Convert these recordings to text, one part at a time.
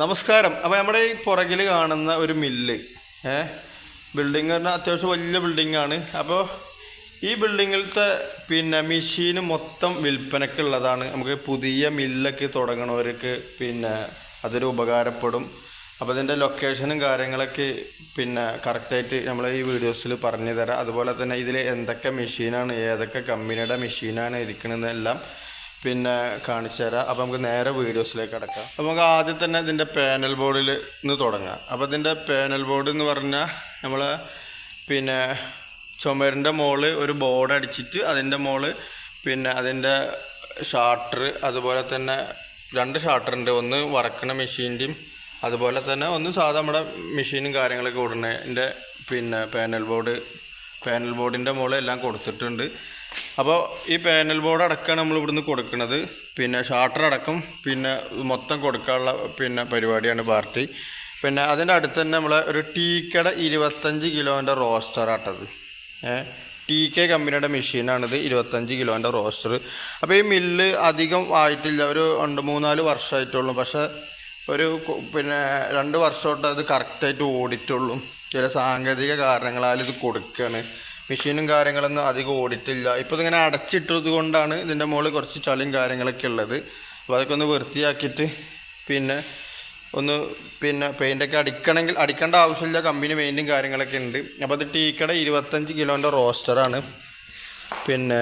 നമസ്കാരം. അപ്പോൾ നമ്മുടെ ഈ പുറകിൽ കാണുന്ന ഒരു മില്ല് ഏ ബിൽഡിംഗ് പറഞ്ഞാൽ അത്യാവശ്യം വലിയ ബിൽഡിംഗ് ആണ്. അപ്പോൾ ഈ ബിൽഡിങ്ങിലത്തെ പിന്നെ മെഷീൻ മൊത്തം വിൽപ്പനക്കുള്ളതാണ് നമുക്ക് പുതിയ മില്ലൊക്കെ തുടങ്ങണവർക്ക് പിന്നെ അതൊരു ഉപകാരപ്പെടും. അപ്പോൾ ഇതിന്റെ ലൊക്കേഷനും കാര്യങ്ങളൊക്കെ പിന്നെ കറക്റ്റായിട്ട് നമ്മൾ ഈ വീഡിയോസിൽ പറഞ്ഞു തരാം അതുപോലെ തന്നെ ഇതിൽ എന്തൊക്കെ മെഷീനാണ് ഏതൊക്കെ കമ്പനിയുടെ മെഷീനാണ് ഇരിക്കുന്നതെല്ലാം പിന്നെ കാണിച്ചു തരാം. അപ്പോൾ നമുക്ക് നേരെ വീഡിയോസിലേക്ക് അടക്കാം നമുക്ക് ആദ്യം തന്നെ ഇതിന്റെ പാനൽ ബോർഡിൽ നിന്ന് തുടങ്ങാം. അപ്പോൾ ഇതിന്റെ പാനൽ ബോർഡ് എന്ന് പറഞ്ഞാൽ നമ്മൾ പിന്നെ ചുമരിന്റെ മോൾ ഒരു ബോർഡ് അടിച്ചിട്ട് അതിന്റെ മോൾ പിന്നെ അതിന്റെ ഷാർട്ടർ അതുപോലെ തന്നെ രണ്ട് ഷാർട്ടർ ഒന്ന് വറക്കണ മെഷീന്റെയും അതുപോലെ തന്നെ ഒന്ന് സാധാ നമ്മുടെ മെഷീനും കാര്യങ്ങളൊക്കെ ഇടുന്നതിന്റെ പിന്നെ പാനൽ ബോർഡ് പാനൽ ബോർഡിന്റെ മുകളിൽ എല്ലാം കൊടുത്തിട്ടുണ്ട്. അപ്പോൾ ഈ പാനൽ ബോർഡ് അടക്കമാണ് നമ്മൾ ഇവിടുന്ന് കൊടുക്കുന്നത്. പിന്നെ ഷാർട്ടർ അടക്കം പിന്നെ മൊത്തം കൊടുക്കാനുള്ള പിന്നെ പരിപാടിയാണ് പാർട്ടി. പിന്നെ അതിന്റെ അടുത്ത് തന്നെ നമ്മൾ ഒരു ടീക്കട ഇരുപത്തഞ്ച് കിലോന്റെ റോസ്റ്റർ ആട്ടത്. ടി കെ കമ്പനിയുടെ മെഷീനാണിത് ഇരുപത്തഞ്ച് കിലോന്റെ റോസ്റ്റർ അപ്പോൾ ഈ മില്ല് അധികം ആയിട്ടില്ല ഒരു രണ്ട് മൂന്നാൽ വർഷമായിട്ടുള്ളൂ. പക്ഷേ ഒരു പിന്നെ രണ്ട് വർഷമായിട്ട് അത് കറക്റ്റായിട്ട് ഓടിറ്റുള്ളൂ ചില സാങ്കേതിക കാരണങ്ങളാൽ ഇത് കൊടുക്കുകയാണ് മെഷീനും കാര്യങ്ങളൊന്നും അധികം ഓടിട്ടില്ല ഇപ്പോൾ ഇതിങ്ങനെ അടച്ചിട്ടത് കൊണ്ടാണ് ഇതിന്റെ മുകളിൽ കുറച്ച് ചളിയും കാര്യങ്ങളൊക്കെ ഉള്ളത്. അപ്പോൾ അതൊക്കെ ഒന്ന് വൃത്തിയാക്കിയിട്ട് പിന്നെ ഒന്ന് പിന്നെ പെയിന്റൊക്കെ അടിക്കണമെങ്കിൽ അടിക്കേണ്ട ആവശ്യമില്ല. കമ്പനി പെയിന്റും കാര്യങ്ങളൊക്കെ ഉണ്ട്. അപ്പോൾ അത് ടീക്കട ഇരുപത്തഞ്ച് കിലോന്റെ റോസ്റ്ററാണ് പിന്നെ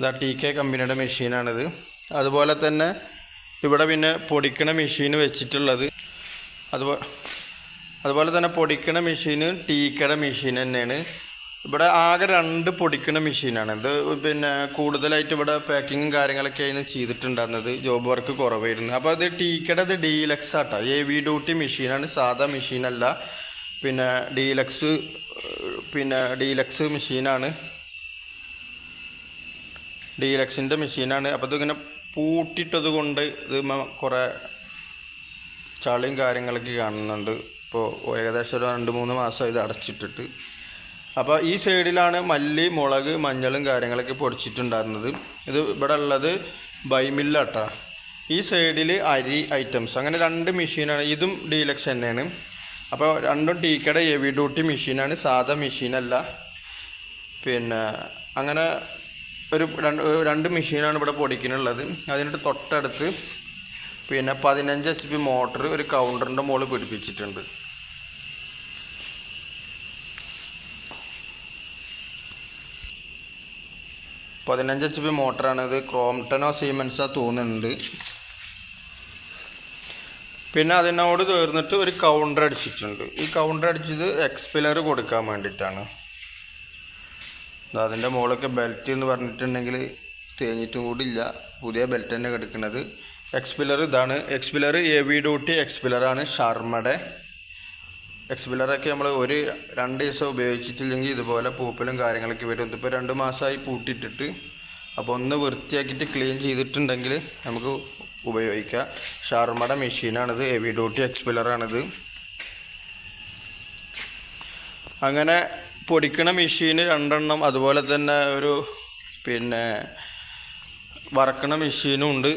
ഇതാ ടി കെ കമ്പനിയുടെ മെഷീനാണിത് അതുപോലെ തന്നെ ഇവിടെ പിന്നെ പൊടിക്കണ മെഷീൻ വെച്ചിട്ടുള്ളത്. അതുപോലെ അതുപോലെ തന്നെ പൊടിക്കണ മെഷീന് ടീക്കട മെഷീൻ തന്നെയാണ്. ഇവിടെ ആകെ രണ്ട് പൊടിക്കണ മെഷീനാണ് ഇത് പിന്നെ കൂടുതലായിട്ട് ഇവിടെ പാക്കിങ്ങും കാര്യങ്ങളൊക്കെയാണ് ചെയ്തിട്ടുണ്ടായിരുന്നത്. ജോബ് വർക്ക് കുറവായിരുന്നു. അപ്പോൾ അത് ടീക്കട ഇത് ഡീലക്സ് ആട്ടോ. എ വി ഡ്യൂട്ടി മെഷീനാണ് സാധാ മെഷീനല്ല പിന്നെ ഡീലക്സ് പിന്നെ ഡീലക്സ് മെഷീനാണ് ഡീലക്സിന്റെ മെഷീനാണ് അപ്പോൾ ഇതിങ്ങനെ പൂട്ടിയിട്ടത് കൊണ്ട് ഇത് കുറേ ചളിയും കാര്യങ്ങളൊക്കെ കാണുന്നുണ്ട്. ഇപ്പോൾ ഏകദേശം ഒരു രണ്ട് മൂന്ന് മാസം ഇത് അടച്ചിട്ടിട്ട്. അപ്പോൾ ഈ സൈഡിലാണ് മല്ലി മുളക് മഞ്ഞളും കാര്യങ്ങളൊക്കെ പൊടിച്ചിട്ടുണ്ടായിരുന്നത്. ഇത് ഇവിടെ ഉള്ളത് ബൈമില്ലാട്ടാ. ഈ സൈഡിൽ അരി ഐറ്റംസ്. അങ്ങനെ രണ്ട് മെഷീനാണ്. ഇതും ഡീലക്സ് തന്നെയാണ്. അപ്പോൾ രണ്ടും ടീക്കട ഹെവി ഡ്യൂട്ടി മെഷീനാണ്. സാധാ മെഷീനല്ല. പിന്നെ അങ്ങനെ ഒരു രണ്ട് രണ്ട് മെഷീനാണ് ഇവിടെ പൊടിക്കുന്നുള്ളത്. അതിന്റെ തൊട്ടടുത്ത് പിന്നെ പതിനഞ്ച് എച്ച് പി മോട്ടർ ഒരു കൗണ്ടറിന്റെ മുകളിൽ പിടിപ്പിച്ചിട്ടുണ്ട്. പതിനഞ്ച് എച്ച് പി മോട്ടറാണ് ഇത്. ക്രോംടനോ സീമെൻസോ തോന്നുന്നുണ്ട്. പിന്നെ അതിനോട് ചേർന്നിട്ട് ഒരു കൗണ്ടർ അടിച്ചിട്ടുണ്ട്. ഈ കൗണ്ടർ അടിച്ചത് എക്സ്പിലർ കൊടുക്കാൻ വേണ്ടിയിട്ടാണ്. അതിന്റെ മുകളൊക്കെ ബെൽറ്റ് എന്ന് പറഞ്ഞിട്ടുണ്ടെങ്കിൽ തേഞ്ഞിട്ടും കൂടില്ല പുതിയ ബെൽറ്റ് തന്നെ കിടക്കുന്നത് എക്സ്പിലർ ഇതാണ്. X pillar A V duty ഷർമ്മയുടെ. X പില്ലറൊക്കെ നമ്മൾ ഒരു രണ്ട് ദിവസം ഉപയോഗിച്ചിട്ടില്ലെങ്കിൽ ഇതുപോലെ പൂപ്പലും കാര്യങ്ങളൊക്കെ വരും. ഇതിപ്പോൾ രണ്ട് മാസമായി പൂട്ടിയിട്ടിട്ട് അപ്പോൾ ഒന്ന് വൃത്തിയാക്കിയിട്ട് ക്ലീൻ ചെയ്തിട്ടുണ്ടെങ്കിൽ നമുക്ക് ഉപയോഗിക്കാം. ഷർമ്മയുടെ മെഷീനാണിത് ഹെവി ഡ്യൂട്ടി എക്സ്പിലറാണിത് അങ്ങനെ പൊടിക്കണ മെഷീന് രണ്ടെണ്ണം അതുപോലെ തന്നെ ഒരു പിന്നെ വറക്കണ മെഷീനും ഉണ്ട്.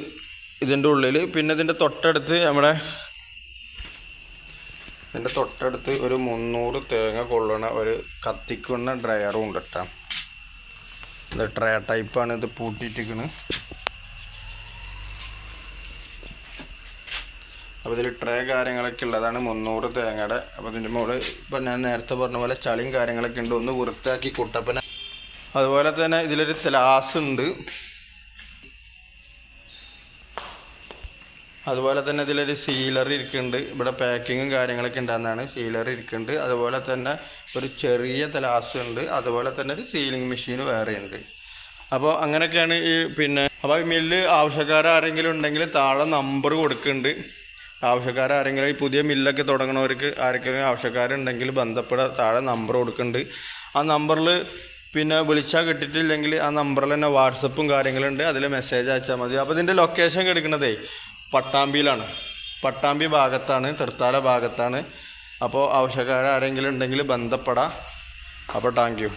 ഇതിന്റെ ഉള്ളിൽ പിന്നെ ഇതിന്റെ തൊട്ടടുത്ത് നമ്മുടെ ഇതിന്റെ തൊട്ടടുത്ത് ഒരു മുന്നൂറ് തേങ്ങ കൊള്ളണ ഒരു കത്തിക്കുന്ന ഡ്രയറും ഉണ്ട് കേട്ടോ ഇത് ട്രേ ടൈപ്പാണ് ഇത് പൂട്ടിയിട്ടിരിക്കുന്നത് അപ്പോൾ ഇതിൽ ട്രേ കാര്യങ്ങളൊക്കെ ഉള്ളതാണ് മുന്നൂറ് തേങ്ങയുടെ. അപ്പോൾ ഇതിന്റെ മുകളിൽ ഇപ്പം ഞാൻ നേരത്തെ പറഞ്ഞ പോലെ ചളിയും കാര്യങ്ങളൊക്കെ ഉണ്ട്. ഒന്ന് വൃത്തിയാക്കി കുട്ടപ്പന അതുപോലെ തന്നെ ഇതിലൊരു ത്ലാസ് ഉണ്ട്. അതുപോലെ തന്നെ ഇതിലൊരു സീലർ ഇരിക്കുന്നുണ്ട്. ഇവിടെ പാക്കിങ്ങും കാര്യങ്ങളൊക്കെ ഉണ്ടാകുന്നതാണ്. സീലർ ഇരിക്കുന്നുണ്ട്. അതുപോലെ തന്നെ ഒരു ചെറിയ തലാസ് ഉണ്ട്. അതുപോലെ തന്നെ ഒരു സീലിംഗ് മെഷീൻ വേറെ ഉണ്ട്. അപ്പോൾ അങ്ങനെയൊക്കെയാണ് ഈ പിന്നെ അപ്പോൾ ഈ മില്ല് ആവശ്യക്കാരാരെങ്കിലും ഉണ്ടെങ്കിൽ താഴെ നമ്പർ കൊടുക്കുന്നുണ്ട്. ആവശ്യക്കാരാരെങ്കിലും ഈ പുതിയ മില്ലൊക്കെ തുടങ്ങണവർക്ക് ആർക്കെങ്കിലും ആവശ്യക്കാരുണ്ടെങ്കിൽ ബന്ധപ്പെടാൻ താഴെ നമ്പർ കൊടുക്കുന്നുണ്ട്. ആ നമ്പറിൽ പിന്നെ വിളിച്ചാൽ കിട്ടിയിട്ടില്ലെങ്കിൽ ആ നമ്പറിൽ തന്നെ വാട്സപ്പും കാര്യങ്ങളുണ്ട് അതിൽ മെസ്സേജ് അയച്ചാൽ മതി. അപ്പോൾ ഇതിന്റെ ലൊക്കേഷൻ കിടക്കുന്നതേ പട്ടാമ്പിയിലാണ്. പട്ടാമ്പി ഭാഗത്താണ് തൃത്താല ഭാഗത്താണ്. അപ്പോൾ ആവശ്യക്കാരാരെങ്കിലും ഉണ്ടെങ്കിൽ ബന്ധപ്പെടാം. അപ്പോൾ താങ്ക് യു